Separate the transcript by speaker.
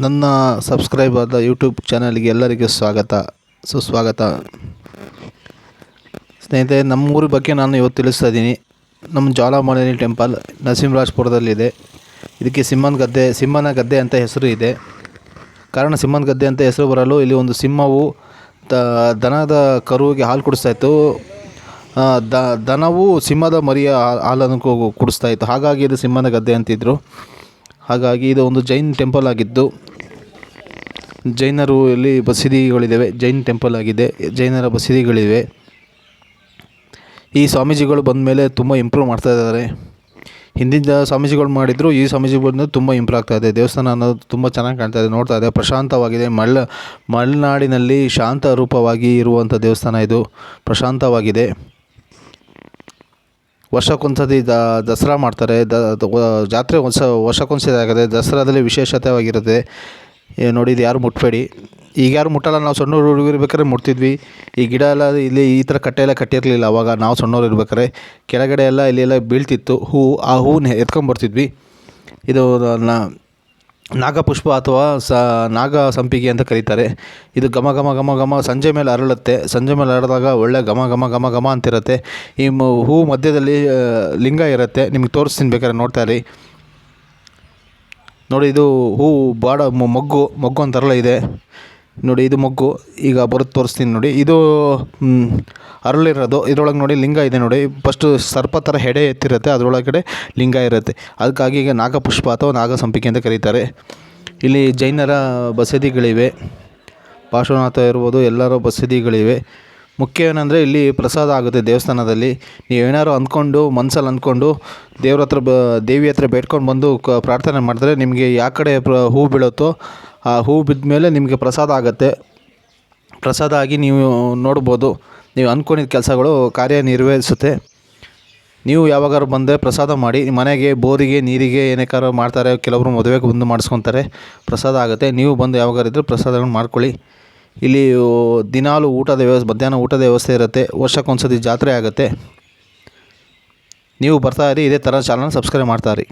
Speaker 1: ನನ್ನ ಸಬ್ಸ್ಕ್ರೈಬ್ ಆದ ಯೂಟ್ಯೂಬ್ ಚಾನಲ್ಗೆ ಎಲ್ಲರಿಗೂ ಸ್ವಾಗತ. ಸುಸ್ವಾಗತ ಸ್ನೇಹಿತರೆ, ನಮ್ಮೂರ ಬಗ್ಗೆ ನಾನು ಇವತ್ತು ತಿಳಿಸ್ತಾ ಇದ್ದೀನಿ. ನಮ್ಮ ಜ್ವಾಲಾಮಾಲಿನಿ ಟೆಂಪಲ್ ನರಸಿಂಹರಾಜ್ಪುರದಲ್ಲಿದೆ. ಇದಕ್ಕೆ ಸಿಂಹನ ಗದ್ದೆ ಸಿಂಹನ ಗದ್ದೆ ಅಂತ ಹೆಸರು ಇದೆ. ಕಾರಣ ಸಿಂಹನ ಗದ್ದೆ ಅಂತ ಹೆಸರು ಬರಲು ಇಲ್ಲಿ ಒಂದು ಸಿಂಹವು ದ, ದನದ ಕರುವಿಗೆ ಹಾಲು ಕುಡಿಸ್ತಾ ಇತ್ತು. ದ, ದನವು ಸಿಂಹದ ಮರಿಯ ಹಾಲನ್ನು ಕುಡಿಸ್ತಾ ಇತ್ತು. ಹಾಗಾಗಿ ಇದು ಸಿಂಹನ ಗದ್ದೆ ಅಂತಿದ್ರು. ಹಾಗಾಗಿ ಇದು ಒಂದು ಜೈನ್ ಟೆಂಪಲ್ ಆಗಿದ್ದು, ಜೈನರು ಇಲ್ಲಿ ಬಸದಿಗಳಿದ್ದಾವೆ ಜೈನ್ ಟೆಂಪಲ್ ಆಗಿದೆ. ಜೈನರ ಬಸದಿಗಳಿವೆ. ಈ ಸ್ವಾಮೀಜಿಗಳು ಬಂದ ಮೇಲೆ ತುಂಬ ಇಂಪ್ರೂವ್ ಮಾಡ್ತಾ ಇದ್ದಾರೆ. ಹಿಂದಿನ ಸ್ವಾಮೀಜಿಗಳು ಮಾಡಿದ್ರು, ಈ ಸ್ವಾಮೀಜಿ ಬಂದು ತುಂಬ ಇಂಪ್ರೂವ್ ಆಗ್ತಾ ಇದೆ. ದೇವಸ್ಥಾನ ಅನ್ನೋದು ತುಂಬ ಚೆನ್ನಾಗಿ ಕಾಣ್ತಾ ಇದೆ, ನೋಡ್ತಾ ಇದೆ. ಪ್ರಶಾಂತವಾಗಿದೆ. ಮಳ್ ಮಲೆನಾಡಿನಲ್ಲಿ ಶಾಂತ ರೂಪವಾಗಿ ಇರುವಂಥ ದೇವಸ್ಥಾನ ಇದು. ಪ್ರಶಾಂತವಾಗಿದೆ. ವರ್ಷಕ್ಕೊಂದ್ಸತಿ ದಸರಾ ಮಾಡ್ತಾರೆ. ದ ಜಾತ್ರೆ ಒಂದು ವರ್ಷ ವರ್ಷಕ್ಕೊಂದ್ಸತಿ ಆಗುತ್ತೆ. ದಸರಾದಲ್ಲಿ ವಿಶೇಷತೆವಾಗಿರುತ್ತೆ ನೋಡಿ, ಇದು ಯಾರು ಮುಟ್ಟಬೇಡಿ ಈಗ ಯಾರು ಮುಟ್ಟಲ್ಲ, ನಾವು ಸಣ್ಣವ್ರು ಹುಡುಗರಿರ್ಬೇಕಾದ್ರೆ ಮುಟ್ತಿದ್ವಿ. ಈ ಗಿಡ ಎಲ್ಲ ಇಲ್ಲಿ ಈ ಥರ ಕಟ್ಟೆ ಎಲ್ಲ ಕಟ್ಟಿರಲಿಲ್ಲ. ಅವಾಗ ನಾವು ಸಣ್ಣವ್ರು ಇರ್ಬೇಕಾದ್ರೆ ಕೆಳಗಡೆ ಎಲ್ಲ ಇಲ್ಲಿ ಎಲ್ಲ ಬೀಳ್ತಿತ್ತು. ಹೂವು ಆ ಹೂವನ್ನ ಎತ್ಕೊಂಬರ್ತಿದ್ವಿ ಇದು ನ ನಾಗಪುಷ್ಪ ಅಥವಾ ಸ, ನಾಗ ಸಂಪಿಗೆ ಅಂತ ಕರೀತಾರೆ. ಇದು ಘಮ ಘಮ ಘಮ ಘಮ, ಸಂಜೆ ಮೇಲೆ ಅರಳುತ್ತೆ. ಸಂಜೆ ಮೇಲೆ ಅರಳಿದಾಗ ಒಳ್ಳೆ ಘಮ ಘಮ ಘಮ ಘಮ ಅಂತಿರುತ್ತೆ. ಈ ಮ, ಹೂ ಮಧ್ಯದಲ್ಲಿ ಲಿಂಗ ಇರುತ್ತೆ. ನಿಮಗೆ ತೋರಿಸ್ತೀನಿ ಬೇಕಾದ್ರೆ ನೋಡ್ತಾ ಇರಿ. ನೋಡಿ, ಇದು ಹೂ ಬಾಡ ಮೊಗ್ಗು ಮೊಗ್ಗು ಅಂತಾರಲ್ಲ ಇದೆ ನೋಡಿ, ಇದು ಮೊಗ್ಗು. ಈಗ ಬರುತ್ತೆ ತೋರಿಸ್ತೀನಿ ನೋಡಿ. ಇದು ಅರಳಿರೋದು. ಇದರೊಳಗೆ ನೋಡಿ ಲಿಂಗ ಇದೆ ನೋಡಿ. ಫಸ್ಟು ಸರ್ಪ ಥರ ಹೆಡೆ ಎತ್ತಿರುತ್ತೆ. ಅದರೊಳಗಡೆ ಲಿಂಗ ಇರುತ್ತೆ. ಅದಕ್ಕಾಗಿ ಈಗ ನಾಗಪುಷ್ಪ ಅಥವಾ ನಾಗಸಂಪಿಗೆ ಅಂತ ಕರೀತಾರೆ. ಇಲ್ಲಿ ಜೈನರ ಬಸದಿಗಳಿವೆ. ಪಾರ್ಶ್ವನಾಥ ಇರ್ಬೋದು, ಎಲ್ಲರ ಬಸದಿಗಳಿವೆ. ಮುಖ್ಯ ಏನಂದರೆ ಇಲ್ಲಿ ಪ್ರಸಾದ ಆಗುತ್ತೆ ದೇವಸ್ಥಾನದಲ್ಲಿ. ನೀವು ಏನಾದ್ರು ಅಂದ್ಕೊಂಡು ಮನಸ್ಸಲ್ಲಿ ಅಂದ್ಕೊಂಡು, ದೇವ್ರ ಹತ್ರ ಬ, ದೇವಿ ಹತ್ರ ಬೇಡ್ಕೊಂಡು ಬಂದು ಕ, ಪ್ರಾರ್ಥನೆ ಮಾಡಿದ್ರೆ ನಿಮಗೆ ಯಾವ ಕಡೆ ಪ್ರ, ಹೂ ಬೀಳುತ್ತೋ, ಆ ಹೂ ಬಿದ್ದ ಮೇಲೆ ನಿಮಗೆ ಪ್ರಸಾದ ಆಗುತ್ತೆ. ಪ್ರಸಾದ ಆಗಿ ನೀವು ನೋಡ್ಬೋದು. ನೀವು ಅಂದ್ಕೊಂಡಿದ್ದ ಕೆಲಸಗಳು ಕಾರ್ಯನಿರ್ವಹಿಸುತ್ತೆ. ನೀವು ಯಾವಾಗಾದ್ರು ಬಂದರೆ ಪ್ರಸಾದ ಮಾಡಿ, ಮನೆಗೆ ಬೋರಿಗೆ, ನೀರಿಗೆ ಏನೇಕಾರು ಮಾಡ್ತಾರೆ, ಕೆಲವರು ಮದುವೆಗೆ ಬಂದು ಮಾಡಿಸ್ಕೊತಾರೆ, ಪ್ರಸಾದ ಆಗುತ್ತೆ. ನೀವು ಬಂದು ಯಾವಾಗಾರು ಇದ್ದರೆ ಪ್ರಸಾದಗಳನ್ನ ಮಾಡ್ಕೊಳ್ಳಿ. ಇಲ್ಲಿ ದಿನಾಲು ಊಟದ ವ್ಯವಸ್ಥೆ, ಮಧ್ಯಾಹ್ನ ಊಟದ ವ್ಯವಸ್ಥೆ ಇರುತ್ತೆ. ವರ್ಷಕ್ಕೊಂದ್ಸತಿ ಜಾತ್ರೆ ಆಗುತ್ತೆ. ನೀವು ಬರ್ತಾ ಇರಿ, ಇದೇ ಥರ ಚಾನಲ್ ಸಬ್ಸ್ಕ್ರೈಬ್ ಮಾಡ್ತಾ ಇರಿ.